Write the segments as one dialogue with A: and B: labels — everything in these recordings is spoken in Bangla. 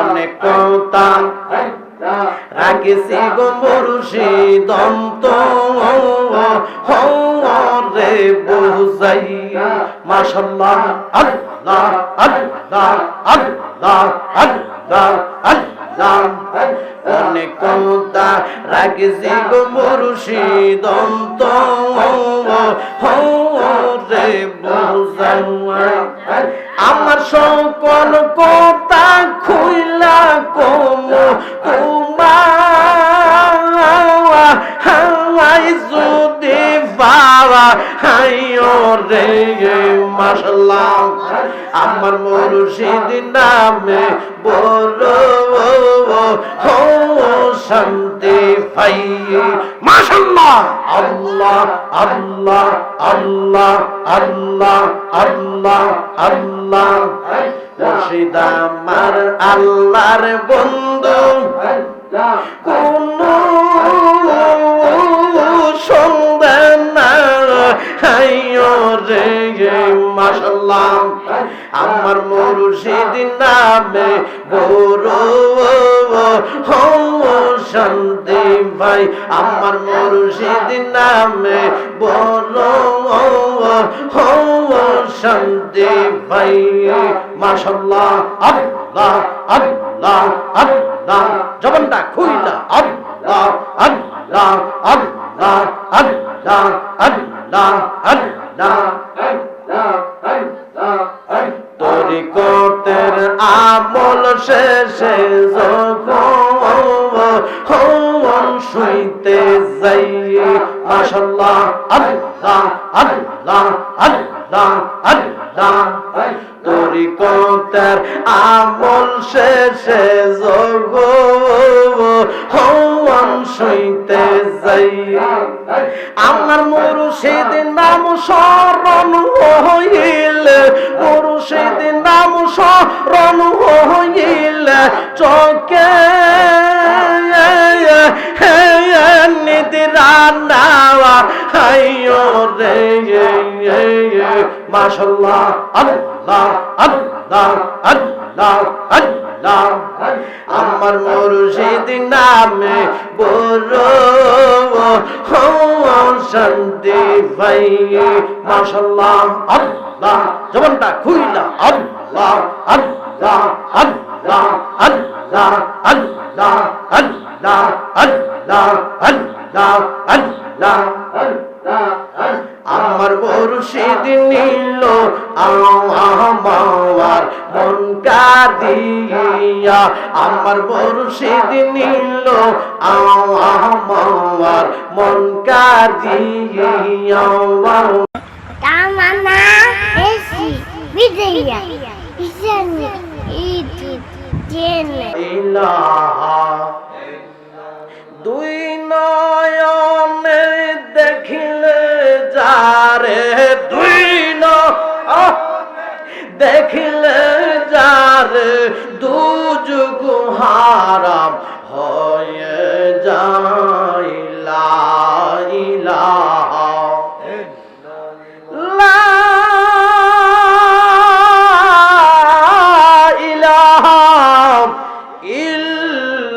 A: অনেক কথা রাখিছি গো অন্ত রে বুঝাই। মাশাল্লাহ, আল্লাহ আল্লাহ আল্লাহ আল্লাহ আল্লাহ। অনেক অন্ত রে বুঝাই। আমার সকল কথা বাবা হাই রে মাসাল্লাহ আমার মুর্শিদ নামে বলো হো শান্তি পাই। মাশাল্লাহ আল্লাহ আল্লাহ আল্লাহ আল্লাহ আল্লাহ আল্লাহ। মুর্শিদ আমার আল্লাহর বন্ধু। কোন রে মাসাল্লাহ আমার মুর্শিদ নামে বড় হো শান্তি ভাই। আমার মুর্শিদ নামে বড় হো শান্তি ভাই। মাসাল্লাহ আল্লাহ আল্লাহ আল্লাহ। জবানটা খুইলা, আল্লাহ আল্লাহ আল্লাহ আল্লাহ আল্লাহ আল্লাহ। তরিকতের আমল শেষে যখন শুইতে যাই। মাশাল্লাহ আল্লাহ আল্লাহ আল্লাহ আল্লাহ। তরিকতের আমল শেষে যখন শুইতে যাই। আমার মুর্শিদ নাম স্মরণ হইলে মুর্শিদ নাম স্মরণ হইলে, চোখে আল্লাহ আল্লাহ আল্লাহ আমার মুর্শিদ নামে বড় শান্তি ভাই। মাশাল্লাহ আল্লাহ। জবানটা খুইলা, আল্লাহ আল্লাহ আল্লাহ। আমার মুর্শিদ নীল আমার মন কাদিয়া আমার মুর্শিদ নীল আমার মন কাদিয়া
B: Mama, Essie, Vidya, Isani.
A: ইলাহা দুই নয়নে দেখিলে যারে দুই! দেখিলে যারে দুযুগ হারাম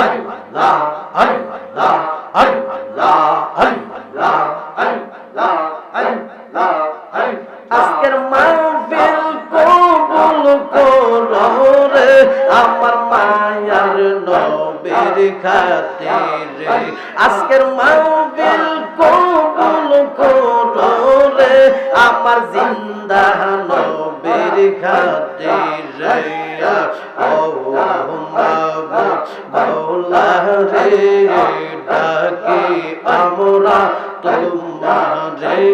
A: আল্লাহ আল্লাহ আল্লাহ আল্লাহ আল্লাহ আল্লাহ আজকের মাহফিল কবুল করো রে, আমার মায়ার নবীর খাতিরে। আজকের মাহফিল কবুল করো রে, আমার জিন্দা নবীর খাতিরে। ও মাহবুব মৌলা রে ডাকি আমরা তোমারে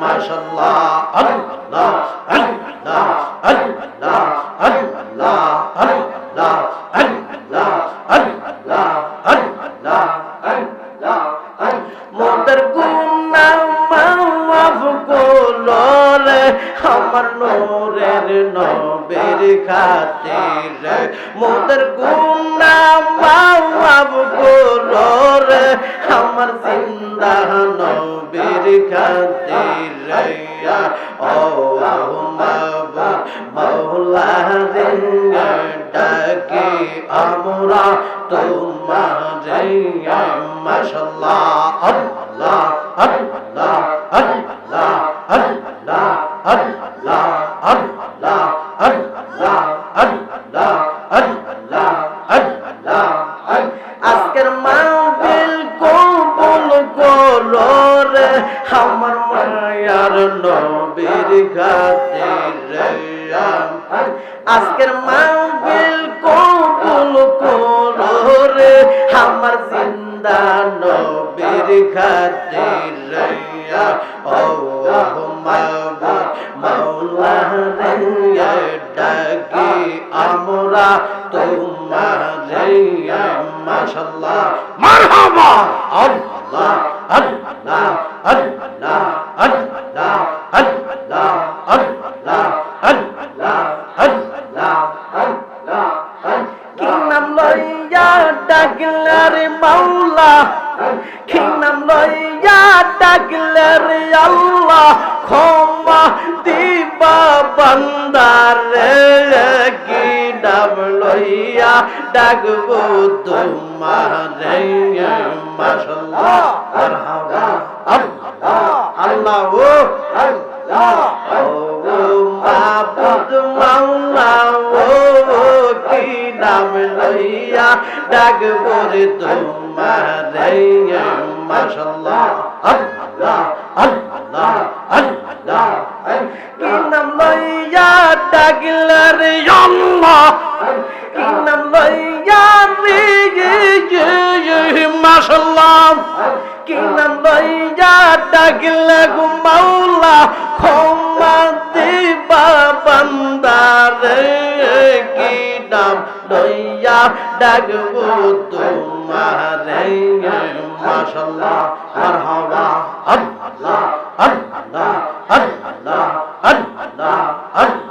A: মাশাআল্লাহ আল্লাহ আল্লাহ আল্লাহ আল্লাহ আল্লাহ আল্লাহ আল্লাহ আল্লাহ আল্লাহ মোদের গুনা মাফ করল রে আমার নোরের নবের খাতির। মোদের গুনা মাফ করল রে আমার জিন্দা নবের খাতির। ও মাবু মৌলা রে ডাকি আমরা তোমারে মাশাল্লাহ আল্লাহ আল্লাহ আল্লাহ আল্লাহ আল্লাহ আল্লাহ আল্লাহ আল্লাহ আল্লাহ আল্লাহ আজকের মাহফিল কবুল করো রে, আমার মায়ার নবীর খাতির। আজকের মাহফিল কবুল করো রে, আমার জিন্দা নবীর খাতির। আমরা তোমার মাশাল্লাহ মারহাবা আল্লাহ আল্লাহ আল্লাহ ক্ষমা দিবা বন্দারে কি ডাব লইয়া ডাকব তোমার মাসাল্লাহ আল্লাহ আল্লাহ আল্লাহ তোমার মাসাল্লাহ আল্লাহ আল্লাহ আল্লাহ। লইয়া ডাকলে রে আল্লাহ কি নাম লইয়া ডাকলে গো মাওলা ক্ষমা দিবা বান্দারে কি নাম লইয়া ডাকবো তোমারে মাশাআল্লাহ মারহাবা আল্লাহ আল্লাহ আল্লাহ আল্লাহ আল্লাহ আল্লাহ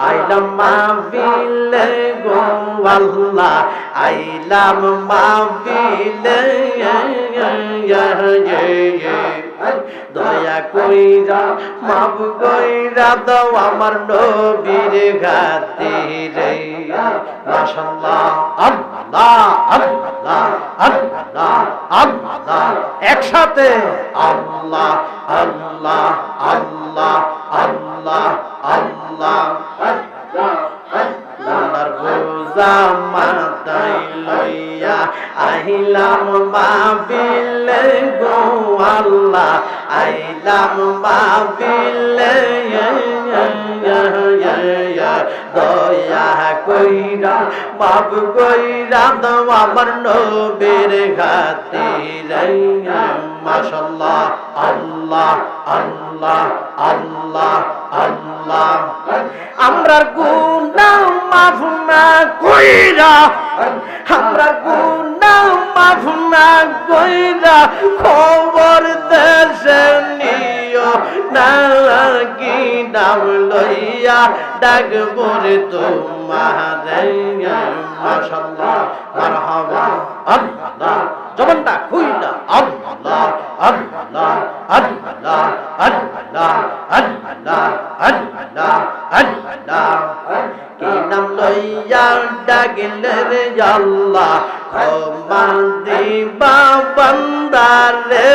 A: আইলাম মাবিলে গো আল্লাহ আইলাম মাবিলে দয়া কইরা, মাফ কইরা দাও আমার নবীর খাতিরে মাশাআল্লাহ, আল্লাহ আল্লাহ আল্লাহ আল্লাহ। একসাথে আল্লাহ আল্লাহ আল্লাহ আল্লাহ আল্লাহ। আল্লাহর বোঝা মাথায় লইয়া আহিলাম বাবিলে গো আল্লাহ, আইলাম বাবিলে দয়া কইরা বাপ কইরা দাও আমার নবীর খাতিরে। মাশাআল্লাহ, আল্লাহ আল্লাহ আল্লাহ আল্লাহ। আমরার গুনাহ মাফ না কইরা, আমরা গুনাহ মাফ না কইরা খবর দেশে নিও না। কি নাম লইয়া ডাকিলে রে আল্লাহ ক্ষমা দিবা বান্দারে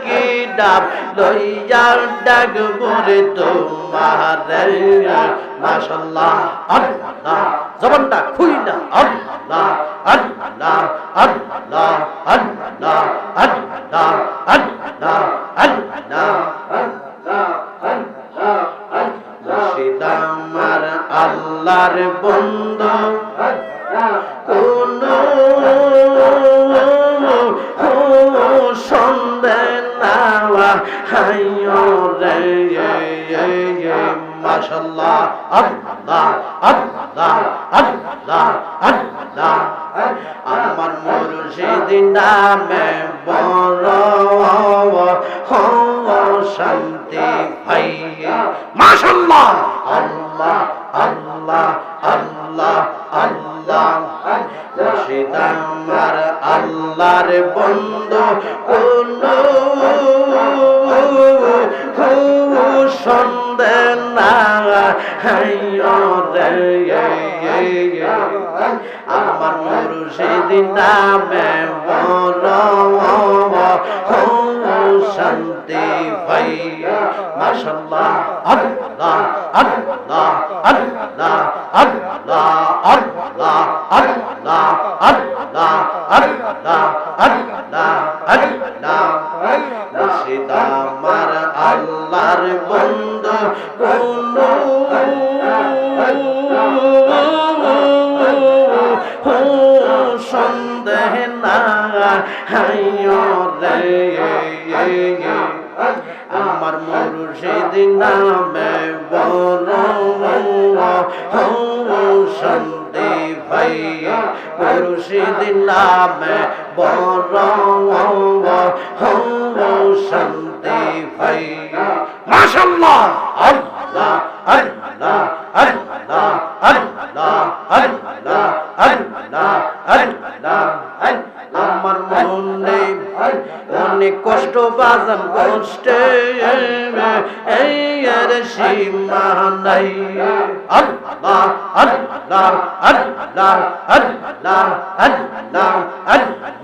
A: কি ডাব লইয়া ডাক বরে তোমার মাশাল্লাহ আল্লাহ, জবানটা খুইলা আল্লাহ আল্লাহ আল্লাহ আল্লাহ আল্লাহ আল্লাহ আল্লাহ আমার আল্লাহর বন্ধ। কোন হাইও রে মাশাল্লাহ আল্লাহ আল্লাহ আল্লাহ আল্লাহ আমার মুর্শিদ নামে বড় শান্তি ভাই মাশাল্লাহ আল্লাহ আল্লাহ আল্লাহ আল্লাহ মুর্শিদ আমার আল্লাহর বন্ধু কোন সন্দেহ না আমার মুরুষিদিন নামে বলো শান্তি ভাই, মাশাল্লাহ, আল্লাহ আল্লাহ আল্লাহ আল্লাহ আল্লাহ আল্লাহ আল্লাহ আল্লাহ আল্লাহ আল্লাহ। মুর্শিদ আমার আল্লাহর বন্ধু কোন সন্দেহ না হাইও রে আমার মুর্শিদ নামে বড় শান্তি ভাই মুর্শিদ নামে বড় শান্তি ভাই মাশাল্লাহ, আল্লাহ আল্লাহ। আল্লাহ আল্লাহ আল্লাহ আল্লাহ আল্লাহ আমার মনে অনেক কষ্ট বাজান কষ্টে এই আর সীমা নাই আল্লাহ আল্লাহ আল্লাহ আল্লাহ আল্লাহ আল্লাহ আল্লাহ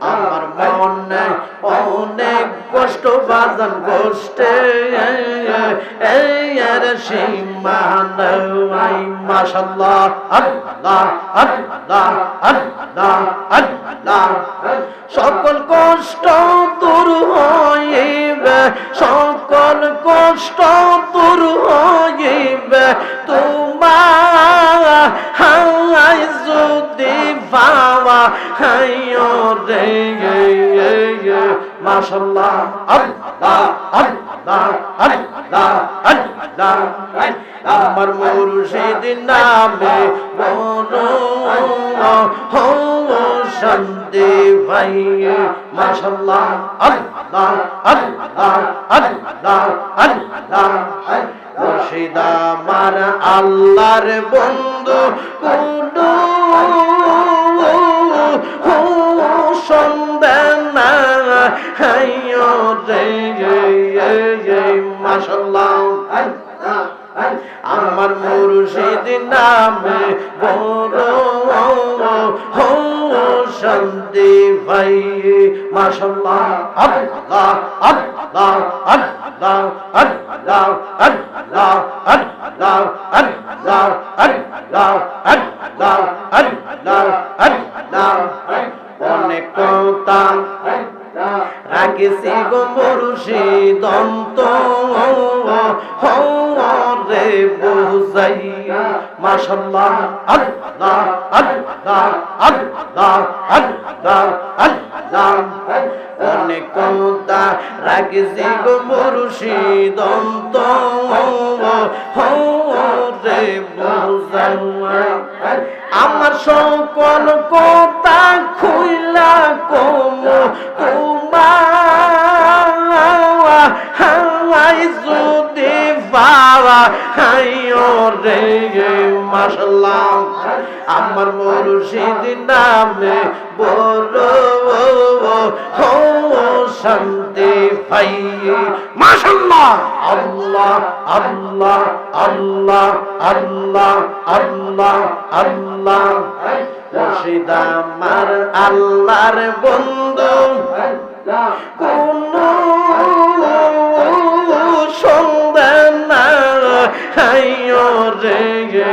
A: আমার মনে অনেক কষ্ট বাজান কষ্টে এই আর সীমা নাই মাশাল্লাহ আল্লাহ আল্লাহ আল্লাহ আল্লাহ। সকল কষ্ট দূর হইবে সকল কষ্ট দূর হইবে। তোমার হাই যদি পাওয়া হাইও রে মাশাল্লাহ আল্লাহ আল্লাহ আল্লাহ আল্লাহ আমার মুর্শিদ নামে বড় হো শান্তি ভাই মাশাল্লাহ আল্লাহ আল্লাহ আল্লাহ আল্লাহ মুর্শিদ আমার আল্লাহর বন্ধু কোন সন্ধানা হাই রে মাসাল্লাহ আমার মুর্শিদ নামে বড় হো শান্তি ভাই মাশাল্লাহ আল্লাহ আল্লাহ আল্লাহ আল্লাহ আল্লাহ আল্লাহ আল্লাহ আল্লাহ আল্লাহ আল্লাহ আল্লাহ অনেক কথা রাখিছি গো মুর্শিদ, অন্ত রে বুঝাই। মাশাল্লাহ অনেক রাখিছি গো অন্ত রে বুঝাই। আমার সকল কথা Fara, hai, oh, rei, mashallah. আমার মুর্শিদ নামে বলো হো শান্তি পাই। মাশাল্লাহ। আল্লাহ আল্লাহ আল্লাহ আল্লাহ আল্লাহ আল্লাহ। মুর্শিদ আমার আল্লাহর বন্ধু। কোন সন্ধান নাই রে।